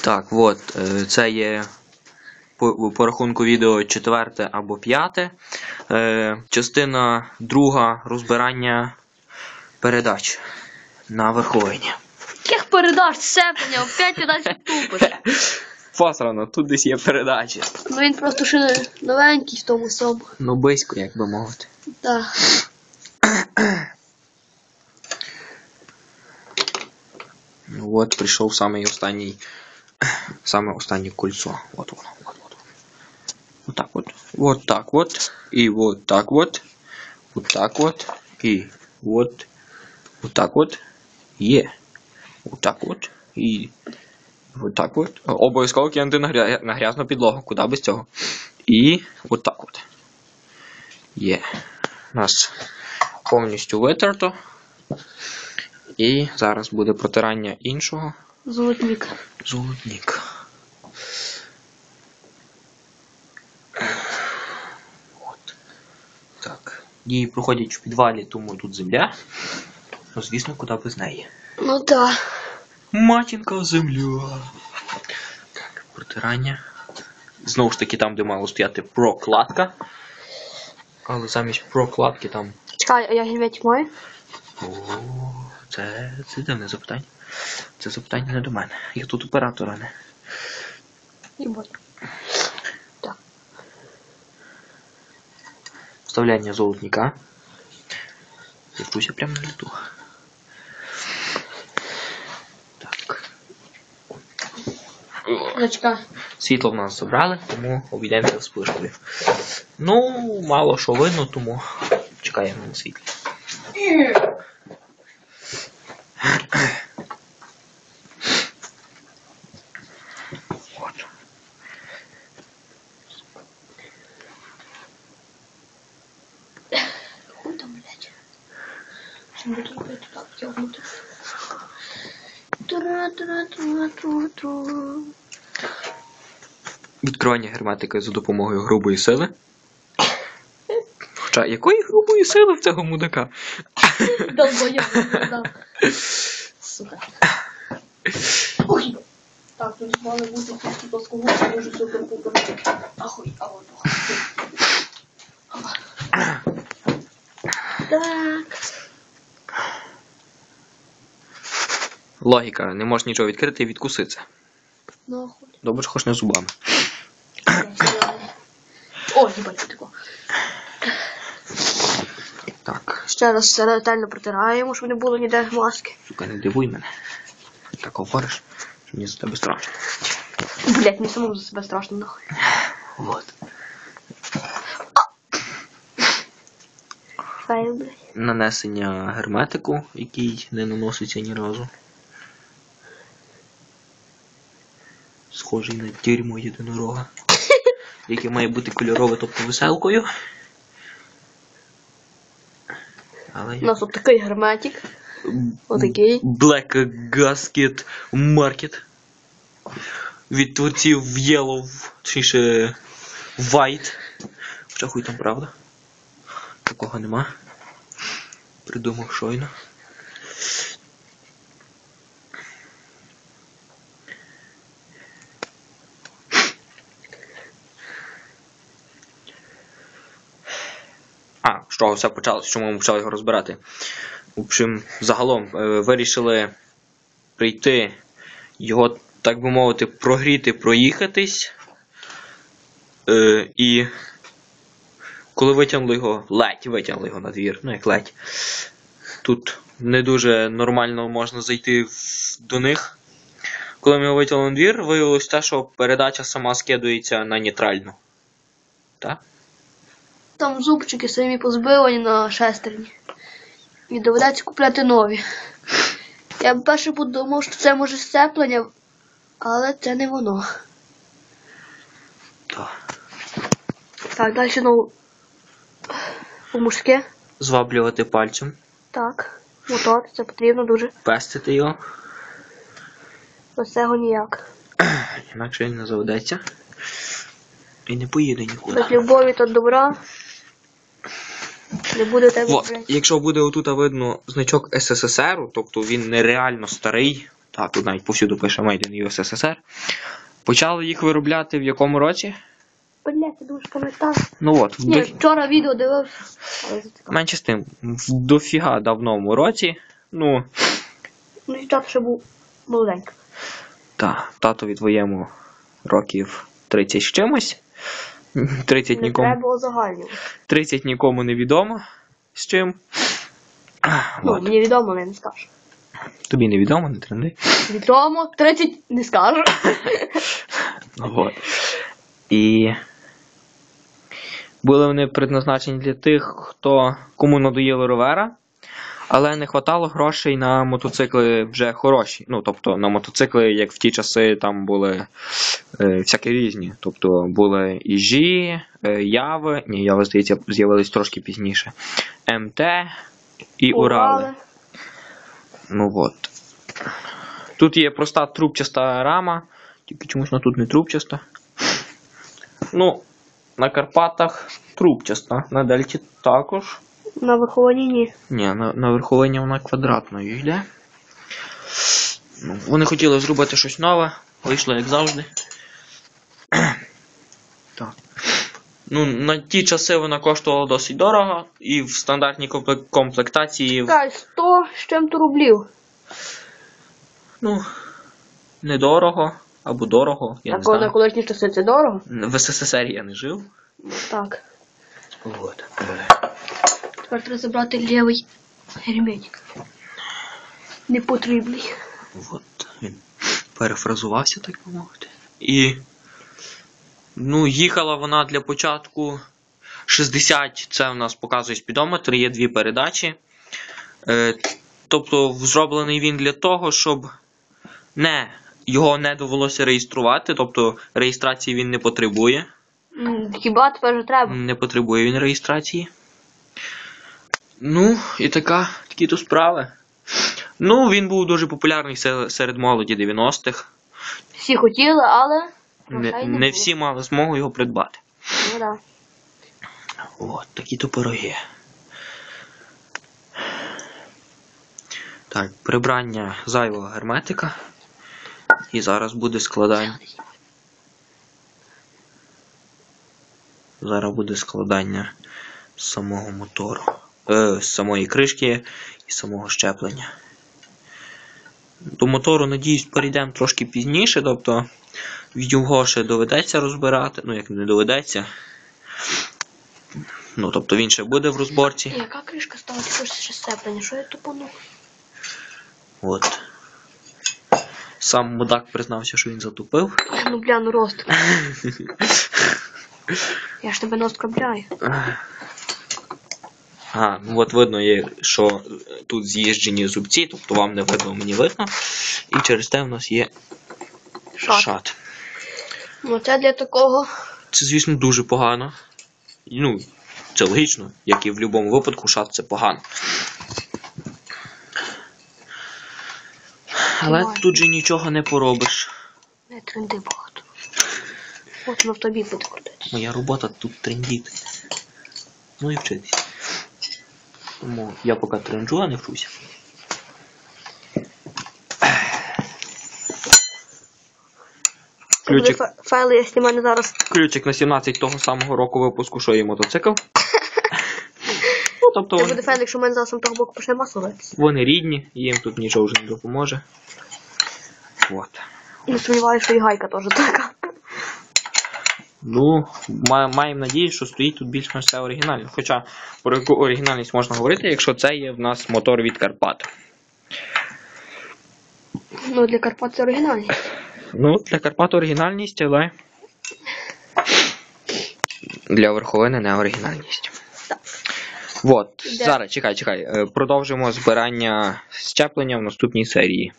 Так, от, е, це є по, по рахунку відео четверте або п'яте. Е, частина друга розбирання передач на верховині. Яких передач сцеплення, опять далі тупиш. Фасрано, тут десь є передачі. Ну він просто ще новенький в тому всьому. Ну, близько, як би мовити. Так. Ну от прийшов самий останній. Саме останнє кольцо. От воно, от, от. Вот так вот. Вот так вот. И вот так вот. Вот так вот. И вот. Вот так вот. Є. Вот так вот. І вот так вот. Обов'язково кинути на грязну підлогу. Куди без цього. І от так от. Є. У нас повністю витерто. І зараз буде протирання іншого. Золотник. Золотник. От. Так. Дії проходять в підвалі, тому тут земля. Ну, звісно, куди без неї. Ну так. Матінка земля. Так, протирання. Знову ж таки, там, де мало стояти прокладка. Але замість прокладки там. Чекай, а я гельметик маю? О, це, це дивне запитання. Це запитання не до мене. Я тут оператора не. Їбать. Так. Вставляння золотника. Я вчуся прямо на літу. Так. Зачекай. Світло в нас забрали, тому обійдемося з пишкою. Ну, мало що видно, тому чекаємо на світлі. Говорити так, я внутрі. Тура-тура-тура-тура-тура. Відкривання герметики за допомогою грубої сили. Хоча якої грубої сили в цього мудака? Долбоёб, да. Сука. Ой. Так, тут мали бути тільки плоскогубці, дуже супер-пупер. Ахуй, а вот Так. Логіка, не можеш нічого відкрити і відкуситися. Нахуй. Добре, що хоч не зубами. О, їбать, тако. Так, Ще раз все ретельно протираємо, щоб не було ніде маски. сука, не дивуй мене. Так говориш, що мені за тебе страшно. Блять, мені самому за себе страшно нахуй. От. Файл, блять. Нанесення герметику, який не наноситься ні разу. Схожий на дерьмо єдинорога. Яке має бути кольорове, тобто веселкою. Але У нас тут такий герметик. Отакий. Black Gasket Market. Від творців Yellow, точніше White. Хоча хуй там правда. Такого нема. Придумав щойно. А, з чого все почалося? Чому ми почали його розбирати? В общем, загалом е, вирішили прийти, його, так би мовити, прогріти, проїхатись. Е, і коли витягнули його, ледь витягнули його на двір, ну як ледь. Тут не дуже нормально можна зайти до них. Коли ми його витягнули на двір, виявилось те, що передача сама скидується на нейтральну. Так? Там зубчики самі позбивані на шестерні. І доведеться купляти нові. Я перше подумав, що це може сцеплення, але це не воно. Так. Так, далі знову по-мужськи. Зваблювати пальцем, Так, мотор, це потрібно дуже. пестити його. Без цього ніяк. Інакше він не заведеться. І не поїде нікуди. Без любові та добра. Не буде у тебе. От, блядь. якщо буде отут видно значок СССР, тобто він нереально старий, Так, тут навіть повсюду пише Made in USSR. Почали їх виробляти в якому році? Блять, я дуже пам'ятаю. Ну от, в Ні, до... вчора відео дивився. Менше з тим, в дофіга давному році. Ну, Ну, і тато ще був молоденький. та, татові твоєму років 30 з чимось. 30 Не нікому, треба узагальнювати. 30 нікому не відомо з чим. Ну, От. мені відомо, але не скажу. Тобі не відомо, не тренди. Відомо, 30 не скажу. Вот. І були вони предназначені для тих, хто кому надоїли ровера, але не хватало грошей на мотоцикли вже хороші. Ну, тобто на мотоцикли, як в ті часи, там були е, всякі різні. Тобто були Іжі, е, Яви, ні, Яви, здається, з'явились трошки пізніше. МТ і Урали. Урали. Ну от. Тут є проста трубчаста рама, тільки чомусь вона тут не трубчаста. Ну, на Карпатах трубчаста, на Дельті також. На вихованні ні. Ні, на, на верховині вона квадратною йде. Ну, вони хотіли зробити щось нове, вийшло як завжди. так. Ну, на ті часи вона коштувала досить дорого, і в стандартній комплек- комплектації Кай, 100 з чим-то рублів. Ну, недорого або дорого, я не Так, на знаю. колишні часи це дорого. В СССР я не жив. Ну, Так. Вот. Тепер треба забрати лівий герметик. Непотрібний. Вот. Він перефразувався, так би мовити. І. Ну, їхала вона для початку 60, це в нас показує спідометр, є дві передачі. Е, тобто зроблений він для того, щоб не, його не довелося реєструвати, тобто реєстрації він не потребує. Хіба тепер треба? Не потребує він реєстрації. Ну, і така, такі то справи. Ну, він був дуже популярний серед молоді 90-х. Всі хотіли, але. Не, не всі мали змогу його придбати. Ну да. От, такі то пироги. Так, прибрання зайвого герметика. І зараз буде складання. Зараз буде складання самого мотору. Е, з самої кришки і самого щеплення. До мотору, надіюсь, перейдемо трошки пізніше, тобто його ще доведеться розбирати, ну як не доведеться. Ну, тобто він ще буде в розборці. Яка кришка стала? Ще сцеплення. Що я тупану? От. Сам мудак признався, що він затупив. Ну бля, ну рост. Я ж тебе не оскорбляю. А, ну от видно є, що тут з'їжджені зубці, тобто вам не видно, мені видно. І через те в нас є Шат. шат. Ну це для такого. Це, звісно, дуже погано. Ну, це логічно, як і в будь-якому випадку, шат це погано. Але Давай. тут же нічого не поробиш. Не тренди багато. От воно в тобі буде крутитися. Моя робота тут трендіти. Ну і вчитись. Тому я поки тренджу, а не вчуся. Це Ключик, файли, я знімаю зараз. ключик на 17 того самого року випуску, що є мотоцикл. ну, тобто Це буде файл, якщо в мене зараз з того боку почне масло вони рідні, їм тут нічого вже не допоможе. От. Не сумніваюся, що і гайка теж така. Ну, маємо надію, що стоїть тут більш-менш все оригінально. Хоча про яку оригінальність можна говорити, якщо це є в нас мотор від Карпат. Ну, для Карпат це оригінальні. Ну, для Карпат оригінальність, але для верховини не оригінальність. Так. Де? зараз чекай, чекай. Е, Продовжимо збирання щеплення в наступній серії.